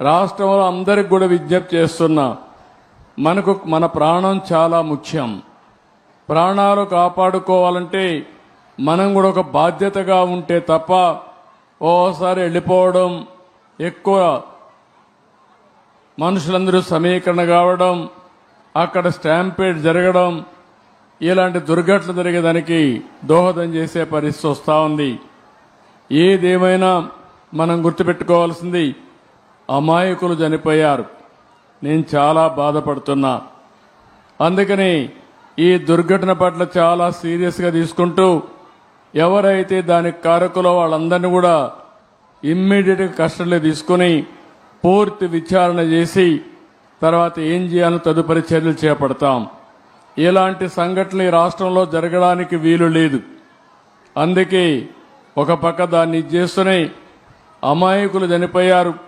రాష్ట్రంలో అందరికి కూడా విజ్ఞప్తి చేస్తున్నా మనకు మన ప్రాణం చాలా ముఖ్యం. ప్రాణాలు కాపాడుకోవాలంటే మనం కూడా ఒక బాధ్యతగా ఉంటే తప్ప ఓసారి వెళ్ళిపోవడం ఎక్కువ మనుషులందరూ సమీకరణ కావడం అక్కడ స్టాంపేడ్ జరగడం ఇలాంటి దుర్ఘటనలు జరిగేదానికి దోహదం చేసే పరిస్థితి వస్తూ ఉంది. ఏదేమైనా మనం గుర్తుపెట్టుకోవాల్సింది అమాయకులు చనిపోయారు. నేను చాలా బాధపడుతున్నా. అందుకని ఈ దుర్ఘటన పట్ల చాలా సీరియస్గా తీసుకుంటూ ఎవరైతే దానికి కారకులో వాళ్ళందరినీ కూడా ఇమ్మీడియట్గా కస్టడీలో తీసుకుని పూర్తి విచారణ చేసి తర్వాత ఏం చేయాలో తదుపరి చర్యలు చేపడతాం. ఇలాంటి సంఘటనలు ఈ రాష్ట్రంలో జరగడానికి వీలు లేదు. అందుకే ఒక పక్క దాన్ని ఇది చేస్తూనే అమాయకులు చనిపోయారు.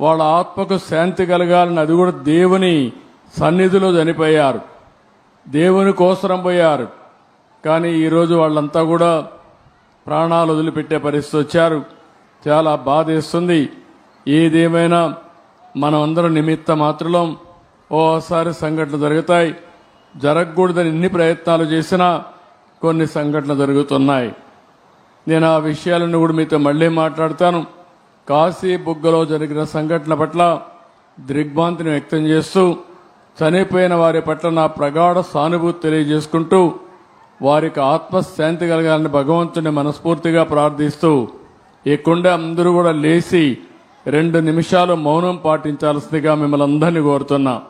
వాళ్ళ ఆత్మకు శాంతి కలగాలని అది కూడా దేవుని సన్నిధిలో చనిపోయారు. దేవుని కోసరం పోయారు. కానీ ఈరోజు వాళ్ళంతా కూడా ప్రాణాలు వదిలిపెట్టే పరిస్థితి వచ్చారు. చాలా బాధేస్తుంది. ఏదేమైనా మనం అందరం నిమిత్త మాత్రం ఓసారి సంఘటనలు జరుగుతాయి. జరగకూడదని ఎన్ని ప్రయత్నాలు చేసినా కొన్ని సంఘటనలు జరుగుతున్నాయి. నేను ఆ విషయాలను కూడా మీతో మళ్ళీ మాట్లాడతాను. కాశీ బుగ్గలో జరిగిన సంఘటన పట్ల దిగ్భాంతిని వ్యక్తం చేస్తూ చనిపోయిన వారి పట్ల నా ప్రగాఢ సానుభూతి తెలియజేసుకుంటూ వారికి ఆత్మశాంతి కలగాలని భగవంతుని మనస్ఫూర్తిగా ప్రార్థిస్తూ ఈ కుండ అందరూ కూడా లేచి రెండు నిమిషాలు మౌనం పాటించాల్సిందిగా మిమ్మల్ని అందరినీ కోరుతున్నా.